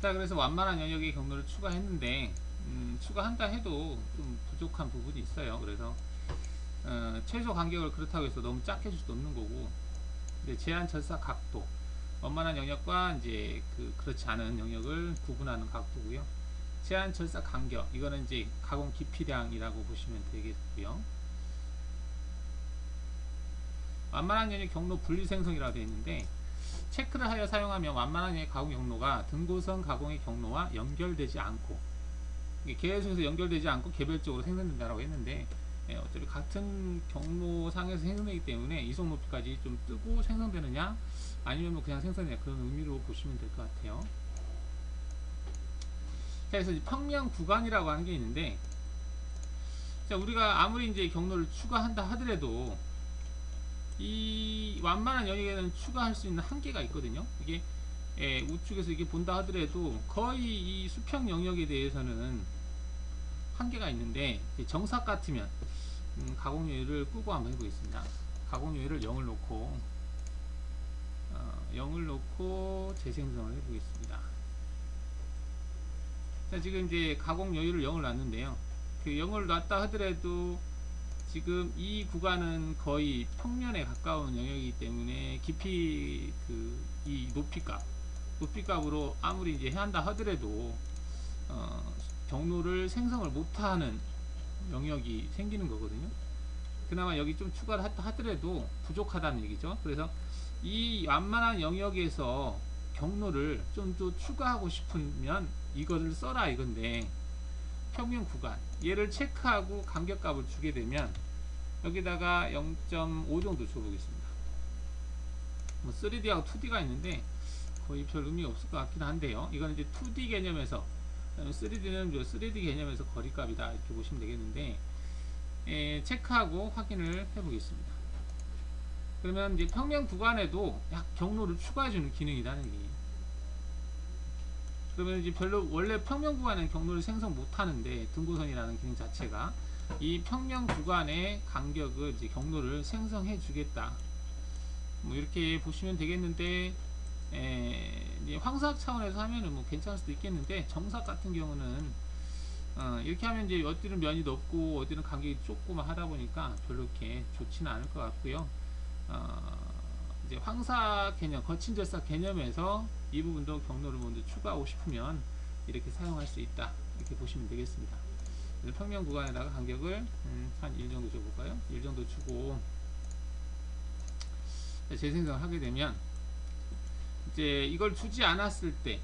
자 그래서 완만한 영역의 경로를 추가했는데 음, 추가한다 해도 좀 부족한 부분이 있어요. 그래서 어, 최소 간격을 그렇다고 해서 너무 작게 줄 수도 없는 거고 이제 제한 절사 각도 원만한 영역과 이제 그 그렇지 않은 영역을 구분하는 각도고요. 제한 절사 간격 이거는 이제 가공 깊이량이라고 보시면 되겠고요. 완만한 영역 경로 분리 생성이라고 되어 있는데 체크를 하여 사용하면 완만한 가공 경로가 등고선 가공의 경로와 연결되지 않고 계속해서 연결되지 않고 개별적으로 생성된다고 했는데 예, 어차피 같은 경로상에서 생성되기 때문에 이속 높이까지 좀 뜨고 생성되느냐 아니면 뭐 그냥 생성되냐 그런 의미로 보시면 될 것 같아요. 자 그래서 평면 구간이라고 하는 게 있는데 자 우리가 아무리 이제 경로를 추가한다 하더라도 이 완만한 영역에는 추가할 수 있는 한계가 있거든요. 이게 예, 우측에서 이게 본다 하더라도 거의 이 수평 영역에 대해서는 한계가 있는데 정삭 같으면 음, 가공요율을 끄고 한번 해보겠습니다. 가공요율을 0을 놓고 어, 0을 놓고 재생성을 해보겠습니다. 자 지금 이제 가공요율을 0을 놨는데요. 그 0을 놨다 하더라도 지금 이 구간은 거의 평면에 가까운 영역이기 때문에 깊이 그 이 높이값 높이값으로 아무리 이제 해한다 하더라도 어, 경로를 생성을 못하는 영역이 생기는 거거든요. 그나마 여기 좀 추가를 하- 하더라도 부족하다는 얘기죠. 그래서 이 완만한 영역에서 경로를 좀 더 추가하고 싶으면 이거를 써라 이건데 평면 구간 얘를 체크하고 간격값을 주게 되면 여기다가 0.5 정도 줘보겠습니다. 뭐 3D하고 2D가 있는데 거의 별 의미 없을 것 같긴 한데요. 이건 이제 2D 개념에서 3D는 3D 개념에서 거리값이다 이렇게 보시면 되겠는데 에, 체크하고 확인을 해보겠습니다. 그러면 이제 평면 구간에도 약 경로를 추가해주는 기능이라는 얘기예요. 그러면 이제 별로 원래 평면 구간에는 경로를 생성 못하는데 등고선이라는 기능 자체가 이 평면 구간의 간격을 이제 경로를 생성해 주겠다. 뭐 이렇게 보시면 되겠는데 에, 이제 황사학 차원에서 하면은 뭐 괜찮을 수도 있겠는데 정삭 같은 경우는 어, 이렇게 하면 이제 어디는 면이 높고 어디는 간격이 좁고만 하다 보니까 별로 이렇게 좋지는 않을 것 같고요. 어, 황사 개념, 거친 절삭 개념에서 이 부분도 경로를 먼저 추가하고 싶으면 이렇게 사용할 수 있다. 이렇게 보시면 되겠습니다. 평면 구간에다가 간격을 음, 한1 정도 줘볼까요? 1 정도 주고 재생성을 하게 되면 이제 이걸 주지 않았을 때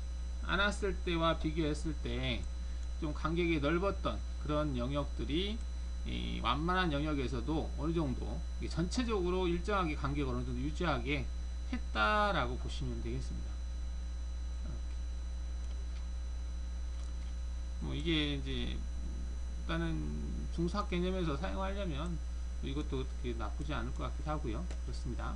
않았을 때와 비교했을 때 좀 간격이 넓었던 그런 영역들이 이 완만한 영역에서도 어느 정도 전체적으로 일정하게 간격을 어느 정도 유지하게 했다라고 보시면 되겠습니다. 뭐 이게 이제 일단은 중사학 개념에서 사용하려면 이것도 나쁘지 않을 것 같기도 하고요. 그렇습니다.